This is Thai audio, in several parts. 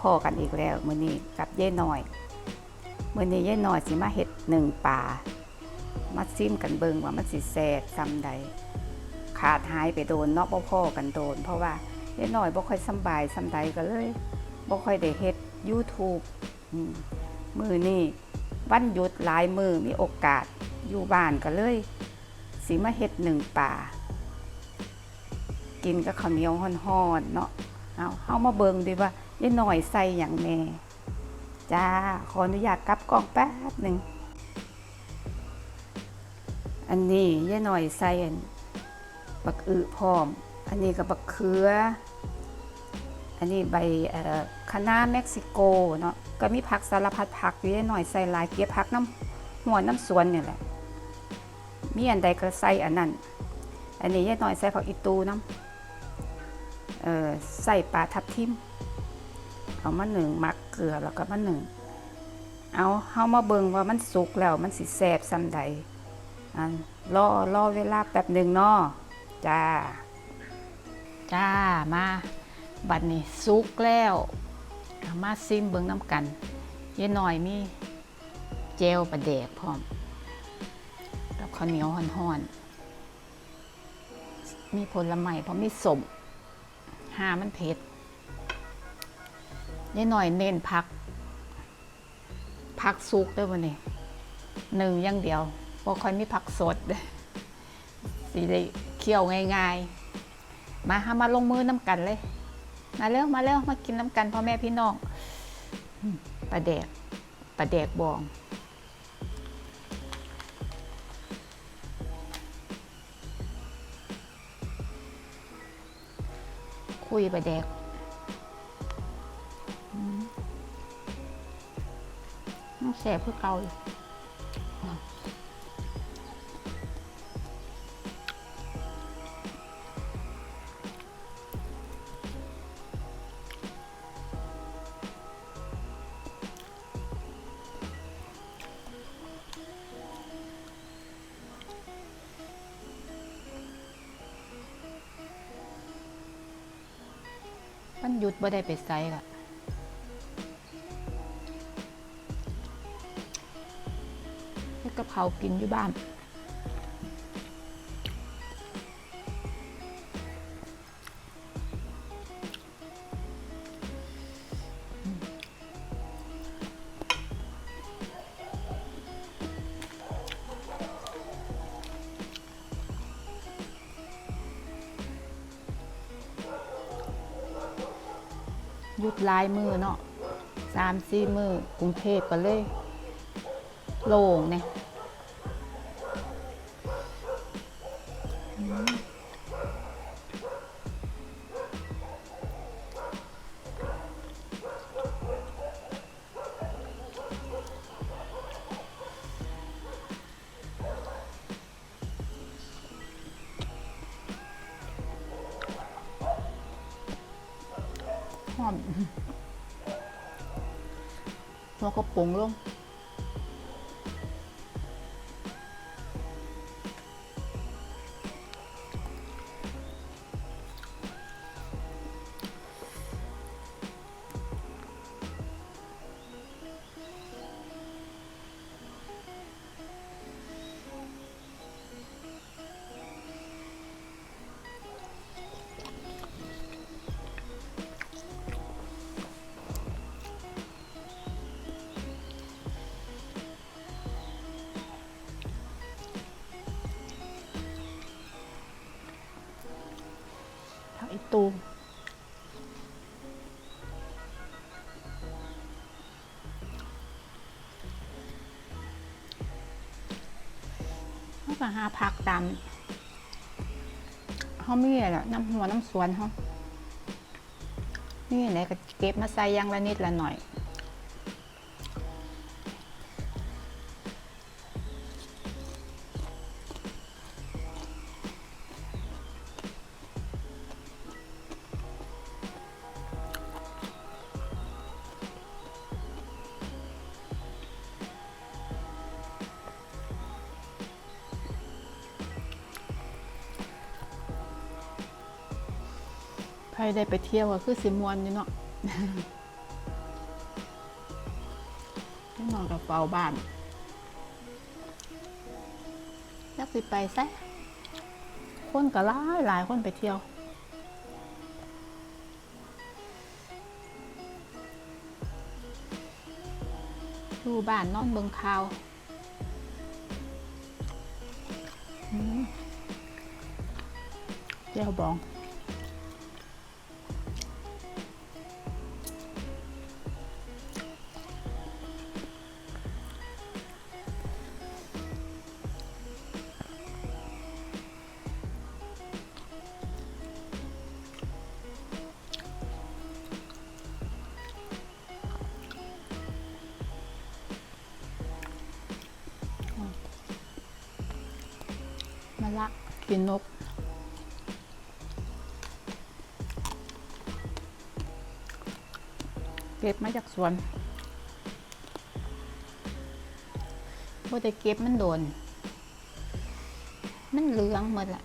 พอกันอีกแล้วมื้อนี้กับเย่หน่อยมื้อนี้เย่หน่อยสิมาเฮ็ดหนึ่งป่ามาซิมกันเบิงว่ามันสิแซ่บซำใดขาดหายไปโดนเนาะบ่พอกันโดน เพราะว่าเย่หน่อยบ่ค่อยสำบายซำใดก็เลยบ่ค่อยได้เฮ็ด YouTube มือนี้วันหยุดหลายมือมีโอกาสอยู่บ้านก็เลยสิมาเฮ็ดหนึ่งป่า กินกับข้าวเหนียวฮ้อนๆเนาะเอาเฮามาเบิงดีว่า ยายหน่อยใส่อย่างแน่จ้า ขออนุญาตกลับกล้องแป๊บหนึ่ง อันนี้ยายหน่อยใส่อันบักอึพร้อม อันนี้ก็บักเขือ อันนี้ใบคะน้าเม็กซิโกเนาะ ก็มีผักสารพัดผักอยู่ยายหน่อยใส่ลายเกี๊ยผักน้ำหัวน้ำสวนนี่แหละ มีอันใดก็ใส่อันนั้น อันนี้ยายหน่อยใส่ผักอีตูน้ำใส่ปลาทับทิม เอามาหนึ่งมักเกลือแล้วก็มาหนึ่งเอาเฮามาเบิ่งว่ามันสุกแล้วมันสิแซบซำใดอันรอรอเวลาแป๊บหนึ่งเนาะจ้า จ้ามาบัดนี้สุกแล้วเอามาซิมเบิ่งน้ำกันยายหน่อยมีเจลปลาแดกพร้อมกับข้าวเหนียวห่อนๆมีผลไม้เพราะมีสมหามันเผ็ด ยายหน่อยเน้นพัก พักซุกด้วยวันนี้หนึ่งอย่างเดียวบ่ค่อยมีผักสด สีได้เคี่ยวง่ายๆ มาหามาลงมือน้ำกันเลย มาเร็วมาเร็วมากินน้ำกันพ่อแม่พี่น้องปลาแดกปลาแดกบองคุยปลาแดก แสบเพื่อเกาอยู่มันหยุดบ่ได้ไปไซก่ะ กับเขากินอยู่บ้าน หยุดลายมือเนาะสามสี่มือกรุงเทพก็เลย โล่งเนี่ย หอมแล้วก็ปรุงลง ตูมแล้วก็หาผักตามเขามีอะไรล่ะน้ำหัวน้ำสวนเขานี่ไหนก็เก็บมาใส่ยังละนิดละหน่อย ใครได้ไปเที่ยวก็คือสิมวนอยู่เนาะนอนกับเฝ้าบ้านยักสิไปซะคนก็หลายหลายคนไปเที่ยวดูบ้านนอนเบิงข่าวเจ้าบอง กินนก เก็บมาจากสวนพอแต่เก็บมันโดน มันเหลืองหมดละ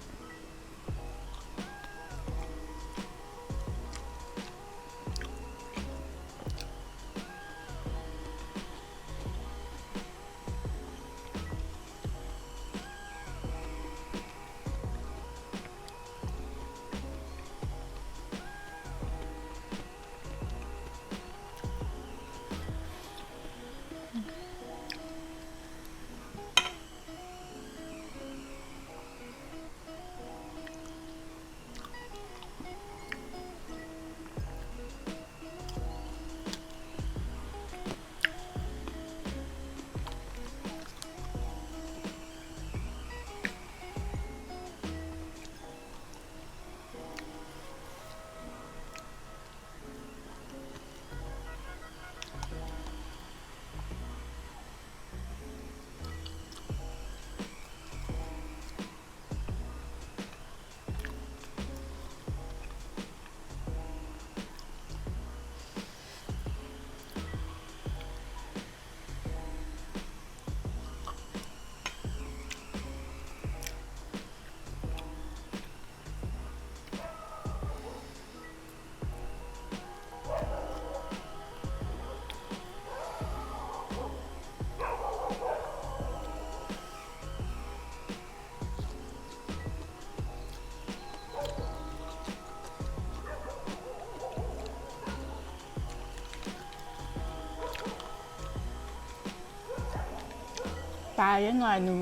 ตายยังหน่อยหนึ่ง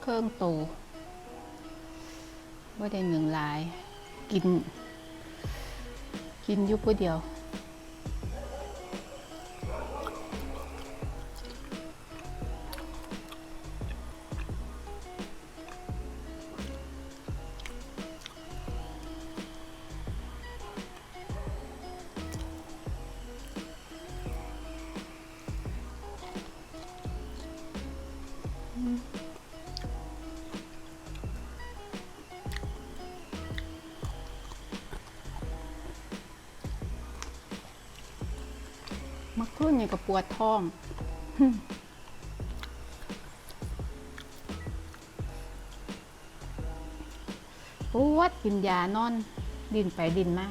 เครื่องตูว่าได้หนึ่งหลาย กิน กินยุบผู้เดียว ขึ้นนี่ก็ปวดท้อง ปวดกินยานอน ดินไปดินมา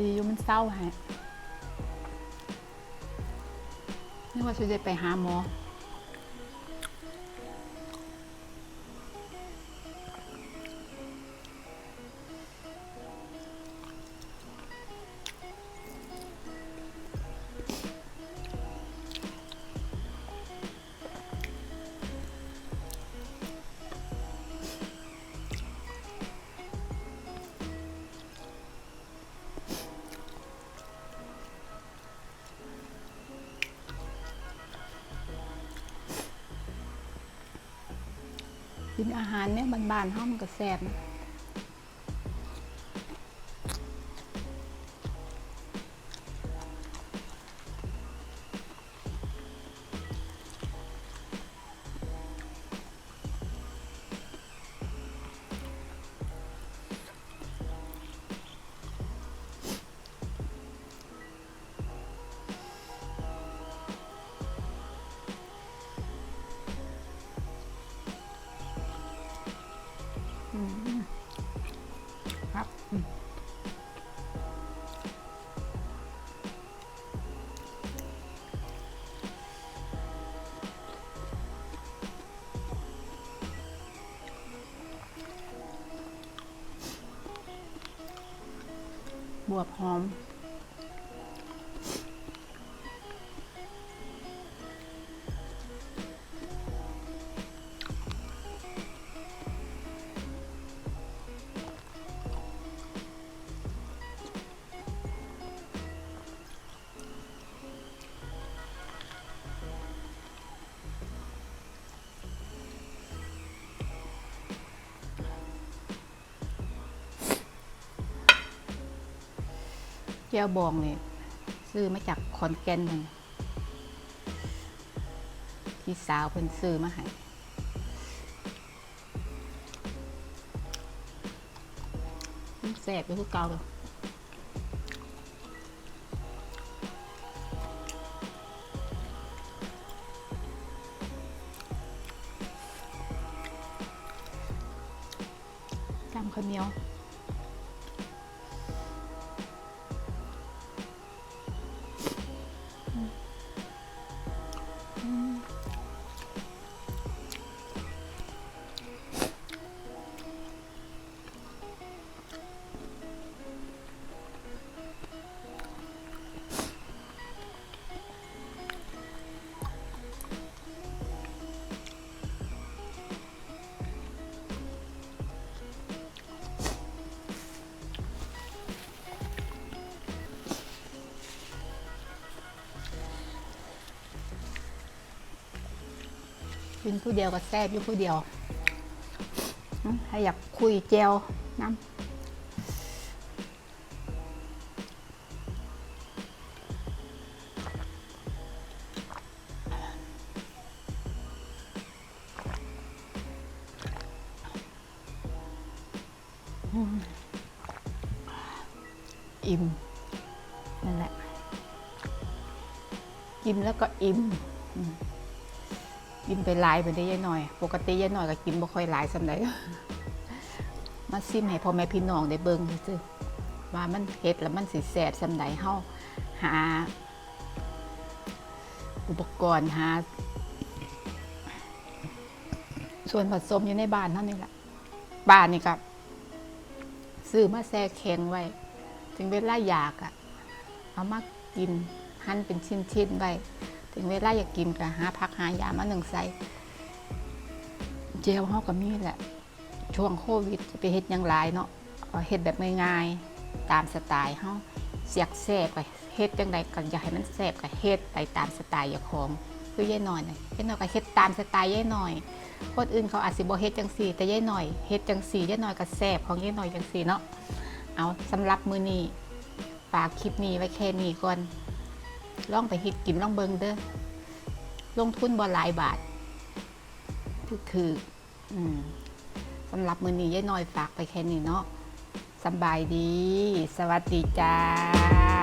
ดีอยู่มันเศร้าฮะนึกว่าช่วยไปหาหมอ กินอาหารเนี่ยบานๆห้อมนก็แซ่บ บวบหอม เจ้าบองเนี่ยซื้อมาจากขอนแก่นนั่นพี่สาวเพิ่นซื้อมาให้แสบไปคือเก่าเลยจำข้าวเหนียว กินผู้เดียวก็แซ่บอยู่ผู้เดียวถ้าอยากคุยเจวน้ำอิ่มนั่นแหละอิ่มแล้วก็อิ่ม กินไปหลายไปได้ยายหน่อย ปกติยายหน่อยก็กินบ่ค่อยหลายสำหรับมาซิมให้พ่อแม่พี่น้องได้เบิ่งซื่อว่ามันเผ็ดแล้วมันสิแสบสำใดเฮาหา อุปกรณ์หา ส่วนผสมอยู่ในบ้านเท่านี้แหละบ้านนี่ก็ซื้อมาแช่แข็งไว้ ถึงเวลาอยากอะเอามากินหั่นเป็นชิ้นๆไว้ ถึงเวลาอยากกินก็หาพักหายามาหนึ่งใส่เจลเฮาก็มีแหละ ช่วงโควิดจะไปเฮ็ดยังหลายเนาะเอาเฮ็ดแบบง่ายๆ ตามสไตล์เฮาเสียกแซ่บไปเฮ็ดจังใดก็อยากให้มันแซ่บก็เฮ็ดไปตามสไตล์เจ้าของคือยายหน่อยนะยายหน่อยก็เฮ็ดตามสไตล์ยายหน่อยคนอื่นเขาอาจสิบ่เฮ็ดจังซี่ แต่ยายหน่อยเฮ็ดจังซี่ยายหน่อยก็แซ่บของยายหน่อยจังซี่เนาะเอาสำหรับมื้อนี้ฝากคลิปนี้ไว้แค่นี้ก่อน ลองไปเฮ็ดกินลองเบิงเด้อลงทุนบ่หลายบาทถือถืออืมสำหรับมือนี้ยายน้อยฝากไปแค่นี้เนาะสบายดี สวัสดีจ้า